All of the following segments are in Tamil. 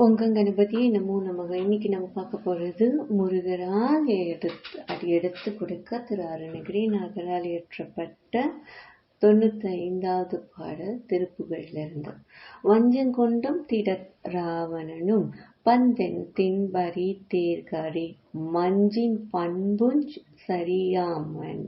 உங்கள் கணபதியை நம்ம நமக இன்னைக்கு நம்ம பார்க்க போகிறது முருகரால் எடுத்து அது எடுத்து கொடுக்க திரு அருணகிரி நாகரால் இயற்றப்பட்ட தொண்ணூத்தி ஐந்தாவது பாடல் திருப்புகழிலிருந்து. வஞ்சங்கொண்டும் திட ராவணனும் பந்தென் தின்பரி தேர்கரி மஞ்சின் பண்புஞ்ச் சரியாமன்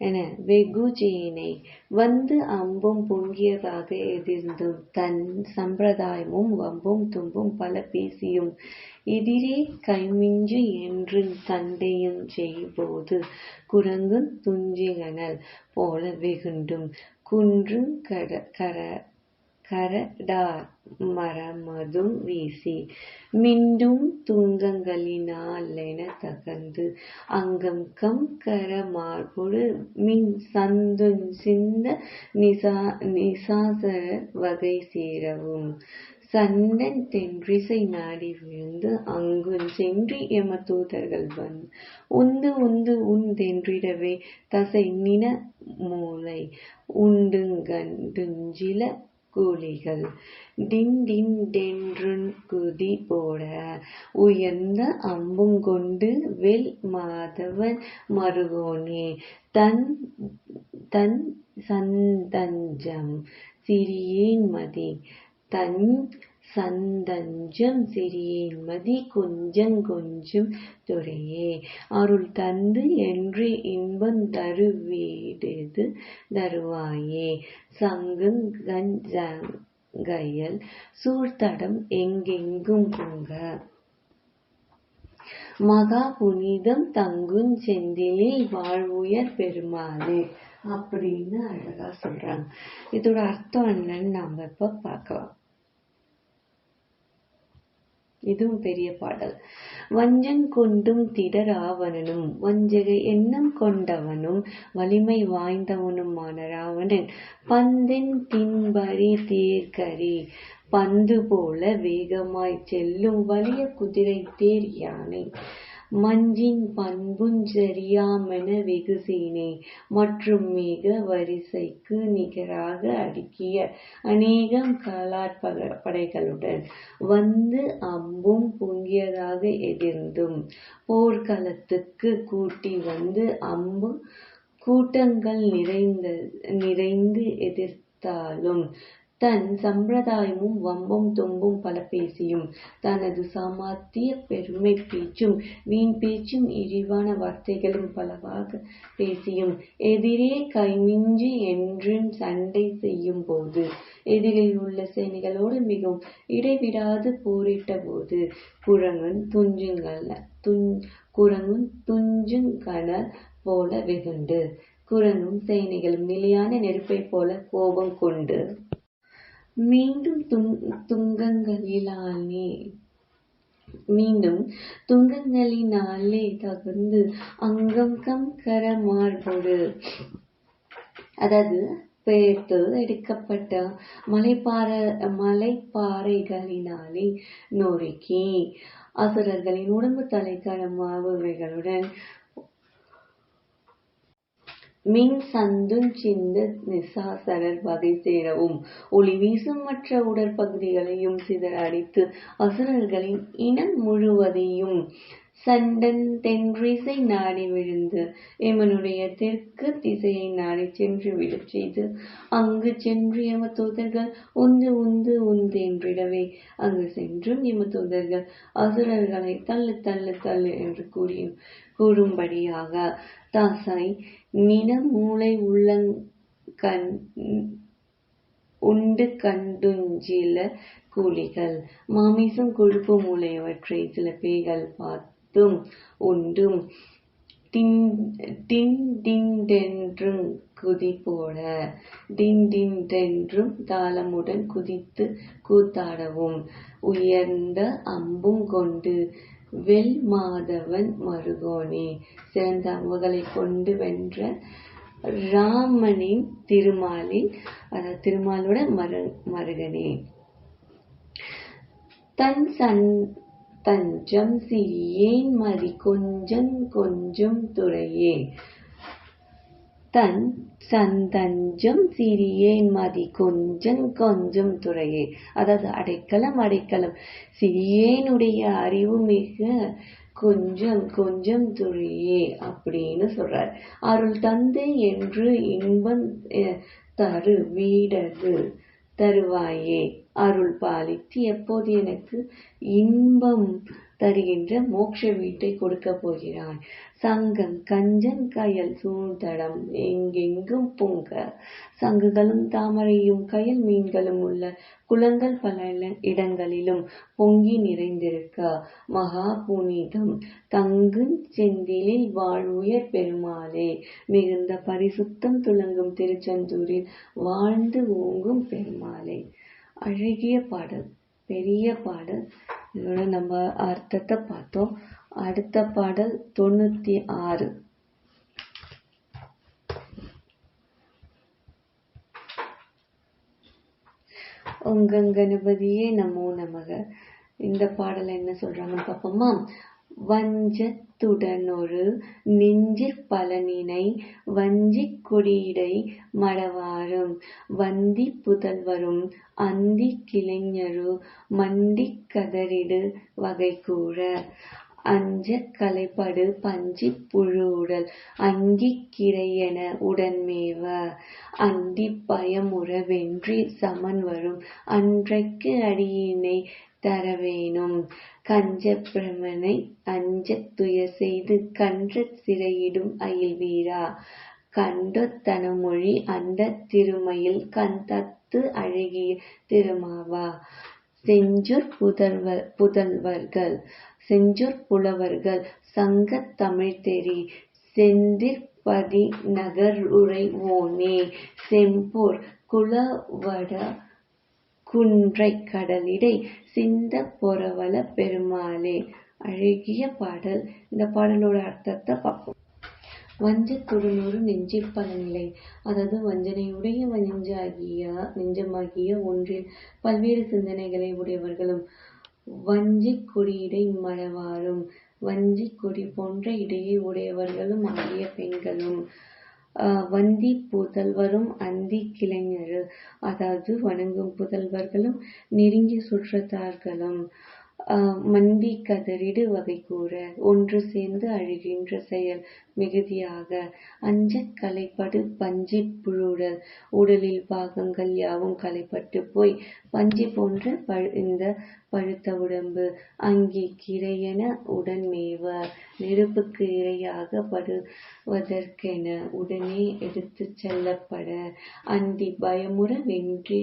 என வெகுஜியினை வந்து அம்பும் பொங்கியதாக எதிர்ந்தும் தன் சம்பிரதாயமும் வம்பும் தும்பும் பல பேசியும் எதிரே கைமிஞ்சு என்று தண்டையும் செய்போது குரங்கும் துஞ்சிகனல் போல வெகுண்டும் குன்றும் கட கர கரடார் மரமதும் வீசி. மிண்டும் துங்கங்களினாலென தகந்து அங்கம் கம் கர மார்பொடு மின் சந்துஞ் சிந்த நிசா நிசாசர வகை சேரவும். சந்தன் தென்றிசை நாடி விழுந்து அங்கு சென்று எம தூதர்கள் வந்து உந்து உந்து உன் தென்றிடவே தசை நின மூளை உண்டுங்கண்டுஞ்சில கூலிகள். டின் டின் டென்றுன் குதி போட உயர்ந்த அம்புங்கொண்டு வெல் மாதவன் மருகோனே. தன் தன் சந்தஞ்சம் சிறியேன் மதி. தன் சந்தஞ்சம் சிறியேன் மதி கொஞ்சங் கொஞ்சம் துறையே. அருள் தந்து என்று இன்பம் தருவிடுது தருவாயே. சங்குங்கயல் சூழ்தடம் எங்கெங்கும் பொங்க. மகா புனிதம் தங்கும் செந்திலில் வாழ்வுயர் பெருமாளே அப்படின்னு அழகா சொல்றாங்க. இதோட அர்த்தம் என்னன்னு நாம இப்ப பார்க்கலாம். இதுவும் பெரிய பாடல். வஞ்சன் கொண்டும் திடராவணனும் வஞ்சக எண்ணம் கொண்டவனும் வலிமை வாய்ந்தவனுமான ராவணன் பந்தின் தின்பரி தேர்கரி பந்து போல வேகமாய் செல்லும் வலிய குதிரை தேர் யானை. மஞ்சின் பண்புஞ்சரியாமென வெகுசேனே மற்றும் மிக வரிசைக்கு நிகராக அடுக்கிய அநேகம் காலாட்படைகளுடன் வந்து அம்பும் பொங்கியதாக எதிர்ந்தும் போர்க்களத்துக்கு கூட்டி வந்து அம்பு கூட்டங்கள் நிறைந்த நிறைந்து எதிர்த்தாலும் தன் சம்பிரதாயமும் வம்பும் தும்பும் பல பேசியும். தனது சாமர்த்திய பெருமை பேச்சும் வீண் பேச்சும் இழிவான வார்த்தைகளும் பலவாக பேசியும். எதிரே கைமிஞ்சி என்றும் சண்டை செய்யும் போது எதிரில் உள்ள சேனைகளோடு மிகவும் இடைவிடாது போரிட்ட போது குரங்கன் துஞ்சுங்கள் துஞ் குரங்கும் துஞ்சுங்கணல் போல வெகுண்டு. குரங்கும் சேனைகளும் நிலையான நெருப்பை போல கோபம் கொண்டு மீண்டும் துங்கங்களிலானே மீண்டும் துங்கங்களினாலே தகுந்து அங்கம் கம் கர மார்போடு அதாவது பெயர்த்து எடுக்கப்பட்ட மலைப்பாறை மலைப்பாறைகளினாலே நொறுக்கி அசுரர்களின் உடம்பு தலைக்கணமாவுகளுடன் மின் சந்தும் சிந்த நிசாசரர் வகை சேரவும். ஒளி வீசும் மற்ற உடற்பகுதிகளையும் சிதற அடித்து அசுரர்களின் இனம் முழுவதையும் சண்டன் தென்றிசை நாடி விழுந்து எமனுடைய தெற்கு திசையை நாடி சென்று விடச் செய்து அங்கு சென்று எம தூதர்கள் உந்து உந்து உந்து என்றிடவே அங்கு சென்றும் எம தூதர்கள் அசுரர்களை தள்ளு தள்ளு தள்ளு என்று கூறியும். கூறும்படியாக தாசை நின மூளை உள்ளங்கண் உண்டு கண்டுஞ்சில கூலிகள் மாமிசம் கொழுப்பு மூளையவற்றை சில பேய்கள் பார்த்தும் உண்டும் டின் டிண்டென்றும் குதி போல டின் தாளமுடன் குதித்து கூத்தாடவும். உயர்ந்த அம்பும் கொண்டு வெல் மாதவன் மருகோனே. சிறந்த அம்புகளை கொண்டு வென்ற ராமனின் திருமாலில் அதாவது திருமாலோட மரு மருகனே. தன் சன் தஞ்சம் சிறியேன் மதி கொஞ்சம் கொஞ்சம் துறையே. தன் சந்தஞ்சம் சிறியேன் மதி கொஞ்சம் கொஞ்சம் துறையே. அதாவது அடைக்கலம் அடைக்கலம். சிறியேனுடைய அறிவு மிக கொஞ்சம் கொஞ்சம் துறையே அப்படின்னு சொல்றார். அருள் தந்தை என்று இன்பம் தரு வீடது தருவாயே. அருள் பாலித்து எப்போது எனக்கு இன்பம் தருகின்ற மோட்ச வீட்டை கொடுக்க போகிறாய் சங்கம் கஞ்சன் கயல் சூழ்தடம் எங்கெங்கும் பொங்க. சங்குகளும் தாமரையும் கயல் மீன்களும் உள்ள குளங்கள் பல இடங்களிலும் பொங்கி நிறைந்திருக்க. மகா புனிதம். தங்கு செந்திலில் வாழ்வுயர் பெருமாளே. மிகுந்த பரிசுத்தம் துலங்கும் திருச்செந்தூரில் வாழ்ந்து ஓங்கும் பெருமாளே. அழகிய பாடல். பெரிய பாடல். இதோட நம்ம அர்த்தத்தை பார்த்தோம். அடுத்த பாடல் தொண்ணூத்தி ஆறு. உங்க கணபதியே நமோ நமக. இந்த பாடல் என்ன சொல்றாங்கன்னு பார்ப்போமா? வஞ்சத்துடனொரு நெஞ்சிற் பலனினை வஞ்சிக் கொடியிடை மடவாரும். வந்தி புதல்வரும் அந்தி கிளைஞரு மண்டிக் கதறிடு வகை கூற அஞ்சக் கலைப்படு பஞ்சிப் புழு அங்கிக் கிரையென உடன்மேவ. அண்டிப் பயமுற வென்றி சமன் வரும் அன்றைக்கு அடியினை தரவேணும் கஞ்ச பிரமனை அஞ்சத் துயர் செய்து கன்றச் சிறையிடும் அயில் வீரா கண்டொத்தனமொழி அண்டத் திருமயில் கந்தத்து அழகிய திருமாவா. செஞ்சொற் புதல்வர் புதல்வர்கள் செஞ்சொற் புலவர்கள் சங்கத் செந்திர்பதி நகர் நகருரை ஓனே. செம்பொற் குலவட குன்றை கடலிடை சிந்த பொறவல பெருமாளே. அழகிய பாடல். இந்த பாடலோட அர்த்தத்தை பார்ப்போம். வஞ்சத்துடன் ஒரு பலநிலை. அதாவது வஞ்சனையுடைய நெஞ்சாகிய நெஞ்சமாகிய ஒன்றில் பல்வேறு சிந்தனைகளை உடையவர்களும் வஞ்சி கொடியிடை மழவாரும் வஞ்சி கொடி போன்ற இடையை உடையவர்களும் ஆகிய பெண்களும். வந்தி புதல்வரும் அந்தி கிளைஞரு. அதாவது வணங்கும் புதல்வர்களும் நெருங்கிய சுற்றத்தார்களும். ஆஹ் கதறிடு வகை கூற. ஒன்று சேர்ந்து அழுகின்ற செயல் மிகுதியாக. அஞ்சக் கலைப்படு பஞ்சிப் புழுடல். உடலில் பாகங்கள் யாவும் கலைப்பட்டு போய் பஞ்சு போன்ற பழு இந்த பழுத்த உடம்பு அங்கே கிரையென உடன் மேவ நெருப்புக்கு இரையாக படுவதற்கென உடனே எடுத்துச் செல்லப்பட. அந்தி பயமுற வென்றி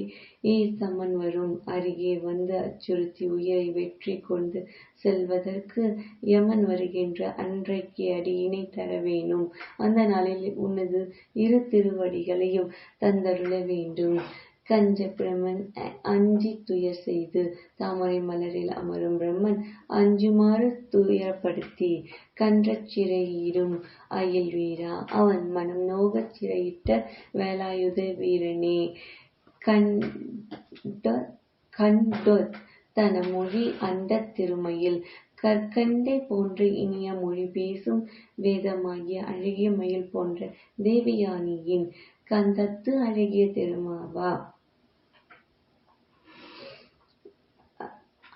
சமன் வரும். அருகே வந்து அச்சுறுத்தி உயிரை வெற்றி கொண்டு செல்வதற்கு யமன் வருகின்ற அன்றைக்கு அடியினை தர வேணும். அந்த நாளில் உனது இரு திருவடிகளையும் தந்தருள வேண்டும். கஞ்ச பிரமன் அஞ்சி துயர் செய்து தாமரை மலரில் அமரும் பிரம்மன் அஞ்சுமாறு துயரப்படுத்தி கன்றச் சிறையிடும் அயல் வீரா அவன் மனம் நோகச் சிறையிட்ட வேலாயுத வீரனே. கண்ட கண்டொத் தன மொழி அண்டத் திருமயில் கற்கண்டை போன்று இனிய மொழி பேசும் வேதமாகிய அழகிய மயில் போன்ற தேவயானியின் கந்தத்து அழகிய திருமாவா.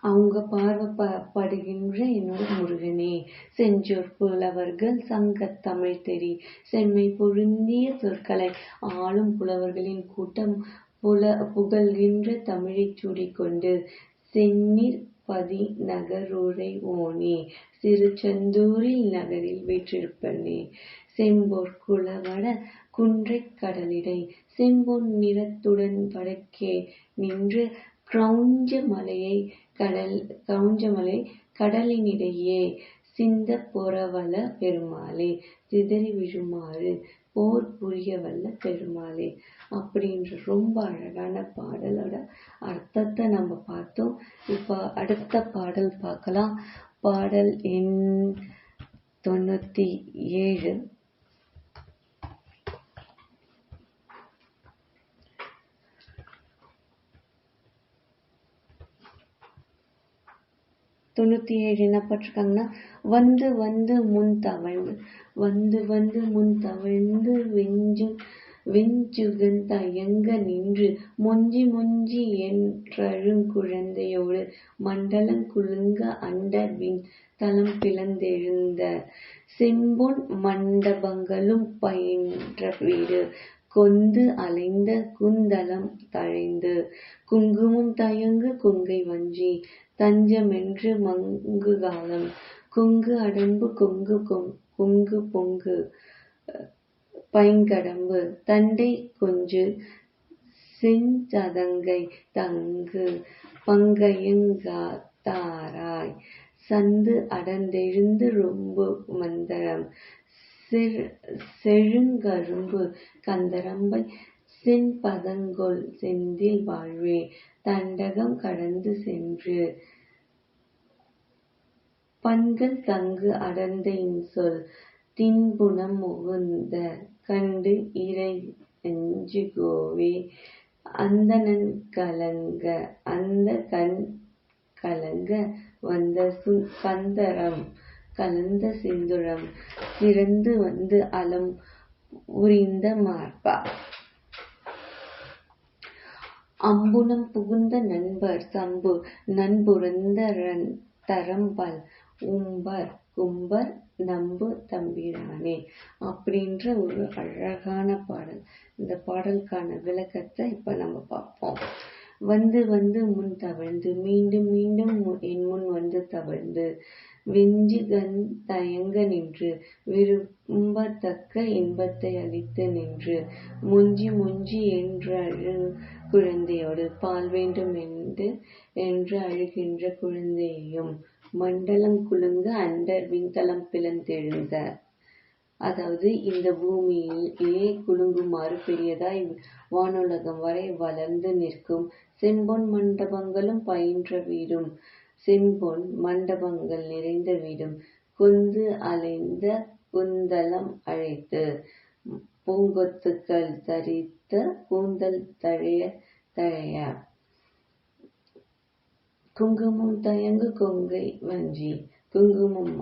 அவங்க பார்வைப்படுகின்ற என்னோட முருகனே. செஞ்சொற் புலவர்கள் சங்க தமிழ் தெரி செம்மை பொருந்திய சொற்களை ஆளும் புலவர்களின் கூட்டம் புல புகழ்கின்ற தமிழைச் சூடிக்கொண்டு செந்நீர் பதி நகருரை ஓனே சிறு செந்தூரில் நகரில் வீற்றிருப்பனே. செம்போர் குளவட குன்றைக் கடலிடை செம்பொன் நிறத்துடன் வடக்கே நின்று கிரௌஞ்ச மலையை கடல் கிரௌஞ்ச மலை கடலினிடையே சிந்த பொறவல பெருமாளே சிதறி விழுமாறு போர் புரிய வல்ல பெருமாளே அப்படின்ற ரொம்ப அழகான பாடலோட அர்த்தத்தை நம்ம பார்த்தோம். இப்போ அடுத்த பாடல் பார்க்கலாம். பாடல் எண் தொண்ணூற்றி ஏழு. தொண்ணூற்றி ஏழு என்ன போட்டிருக்காங்கன்னா வந்து வந்து முன் தவழ்ந்து வந்து வந்து முன் தவழ்ந்து வெஞ்சு வெஞ்சுகன் தயங்க நின்று மொஞ்சி மொஞ்சி என்றழுங்குழந்தையோடு மண்டலம் குலுங்க அண்டர் வின் தலம் பிளந்தெழுந்த செம்பொன் மண்டபங்களும் பயின்ற வீடு. கொந்து அலைந்த குந்தலம் தழைந்து குங்குமம் தயங்கு குங்கை வஞ்சி தஞ்சமென்று மங்கு காலம் கொங்கு அடம்பு கொங்கு கொங்கு பொங்கு பைங்கடம்பு தண்டை கொஞ்சு செஞ்சதங்கை தங்கு பங்கையுங்காத்தாராய் சந்து அடர்ந்தெழுந்து ரொம்ப மந்தரம் செழுங்கரும்பு கந்தரம்பை சென்பதங்கொள் செந்தில் வாழ்வே. தண்டகம் கடந்து சென்று பண்கள் தங்கு அடர்ந்த இன்சொல் தின்புனம் முகுந்த கண்டு இறை நெஞ்சுகோவே. அந்தணன் கலங்க அந்த கண் கலங்க வந்த கந்தரம் கலந்த சிந்துரம் சிறந்து வந்து அலம் உரிந்த மார்பா. அம்புலம் புகுந்த நண்பர் சம்பு நண்புரந்த தரம்பல் உம்பர் கும்பர் நம்பு தம்பிரானே. அப்படின்ற ஒரு அழகான பாடல். இந்த பாடலுக்கான விளக்கத்தை இப்ப நம்ம பார்ப்போம். வந்து வந்து முன் தவழ்ந்து மீண்டும் மீண்டும் என் முன் வந்து தவழ்ந்து வெஞ்சுகன் தயங்க நின்று விரும்பத்தக்க இன்பத்தை அளித்து நின்று முஞ்சி முஞ்சி என்று அழு குழந்தையோடு பால் வேண்டும் என்று என்று அழுகின்ற குழந்தையையும் மண்டலம் குலுங்க அண்டர் விண்தலம் பிளந்தெழுந்த அதாவது இந்த பூமியில் குலுங்குமாறு பெரியதாய் வானுலகம் வரை வளர்ந்து நிற்கும். செம்பொன் மண்டபங்களும் பயின்ற வீடும். செம்பொன் மண்டபங்கள் நிறைந்த வீடும். கொந்து அலைந்த குந்தலம் அழைத்து. பூங்கொத்துக்கள் தரித்த கூந்தல் தழைய தழைய. குங்குமம் தயங்கு கொங்கை வஞ்சி. குங்குமம்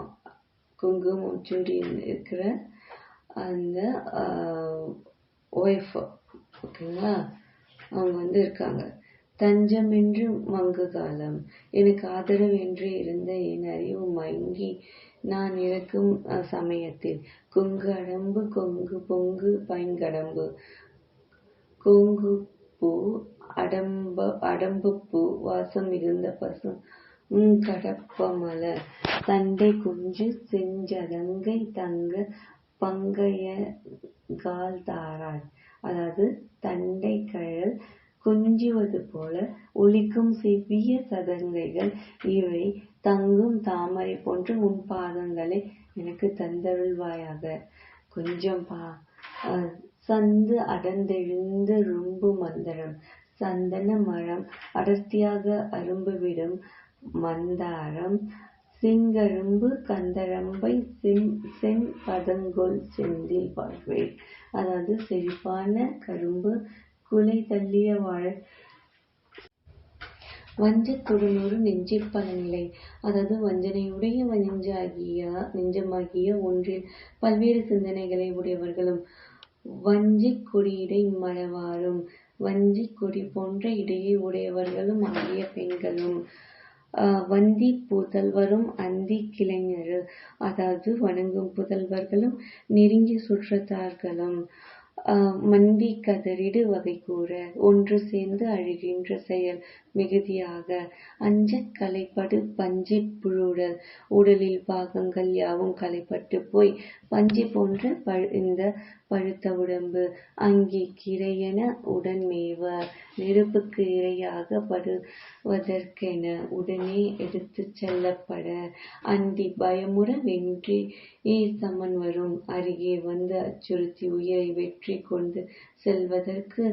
குங்குமம் சூடி இருக்கிற அந்த ஒய்ஃப் ஓகேங்களா? அவங்க வந்து இருக்காங்க. தஞ்சம் என்று மங்கு காலம். எனக்கு ஆதரவு என்று இருந்த என் அறிவு மங்கி நான் இருக்கும் சமயத்தில். கொங்கு அடம்பு கொங்கு பொங்கு பைங்கடம்பு. கொங்கு பூ அடம்ப அடம்பு பூ வாசம் மிகுந்த பசு. கடப்பமலர் தண்டை குஞ்சு செஞ்சதங்கை தங்க பங்கைய கால் தாராய் அதாவது தண்டை கழல் கொஞ்சுவது போல ஒலிக்கும் சிவிய சதங்கைகள். இவை தங்கும் தாமரை போன்ற உன் பாதங்களை எனக்கு தந்தருள்வாயாக. கொஞ்சம் பா. சந்து அடர்ந்தெழுந்த ரும்பு மந்திரம். சந்தன மரம் அடர்த்தியாக அரும்புவிடும். மந்தாரம் சிங்கரும்பு கந்தரம்பை செம் செம் பதங்கொள் செந்தில் வாழ்வே அதாவது செழிப்பான கரும்பு குலை தள்ளிய வாழ. வஞ்சத்துடனொரு பலநிலை அதாவது வஞ்சனையுடைய நெஞ்சாகிய நெஞ்சமாகிய ஒன்றில் பல்வேறு சிந்தனைகளை உடையவர்களும் வஞ்சிக் கொடியிடை மழவாரும் வஞ்சிக் கொடி போன்ற இடையை உடையவர்களும் ஆகிய பெண்களும். வந்தி புதல்வரும் அந்தி கிளைஞரு அதாவது வணங்கும் புதல்வர்களும் நெருங்கிய சுற்றத்தார்களும். மண்டி கதறிடு வகை கூற ஒன்று சேர்ந்து அழுகின்ற செயல் மிகுதியாக. அஞ்சக் களைப்படு பஞ்சை புழுடல். உடலில் பாகங்கள் யாவும் களைப்பட்டு போய் பஞ்சு போன்ற இந்த பழுத்த உடம்பு. அங்கே கிரையென உடன் மேவ நெருப்புக்கு இரையாக படுவதற்கென உடனே எடுத்துச் செல்லப்பட. அண்டி பயமுற வென்றி சமன் வரும். அருகே வந்து அச்சுறுத்தி உயிரை வெற்றி கொண்டு செல்வதற்கு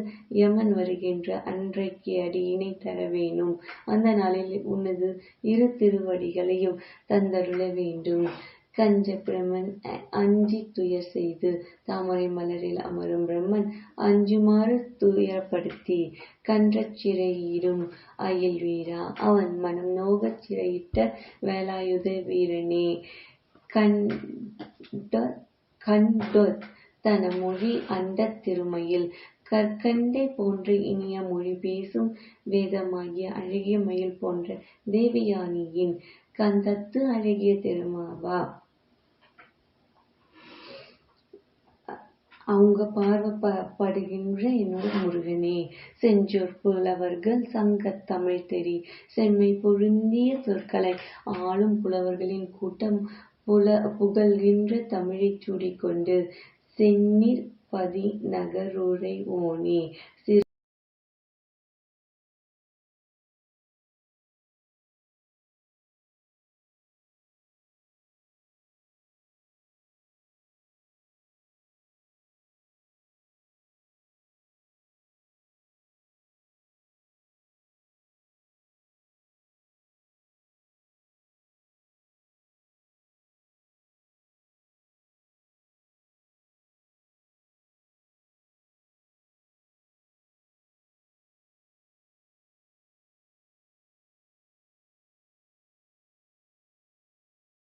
யமன் வருகின்ற அன்றைக்கு அடியினை தர வேணும் அந்த நாளில் உனது இரு திருவடிகளையும் தந்தருள வேண்டும். கஞ்ச பிரமன் அஞ்சி துயர் செய்து தாமரை மலரில் அமரும் பிரம்மன் அஞ்சுமாறு துயரப்படுத்தி கன்ற சிறையிடும் அயில் வீரா அவன் மனம் நோகச் சிறையிட்ட வேலாயுத வீரனே. கண்டொத் தன மொழி அண்டத் திருமயில். கற்கண்டை போன்ற இனிய மொழி பேசும் வேதமாகிய அழகிய மயில் போன்ற தேவயானியின் கந்தத்து அழகிய திருமாவா. அவங்க பார்வப்படுகின்ற என்னோட முருகனே செஞ்சொற் புலவர்கள் சங்கத் தமிழ் தெரி செம்மை பொருந்திய சொற்களை ஆளும் புலவர்களின் கூட்டம் புகழ்கின்ற தமிழைச் சூடிக்கொண்டு செந்நீர்ப் பதி நகருறைவோனே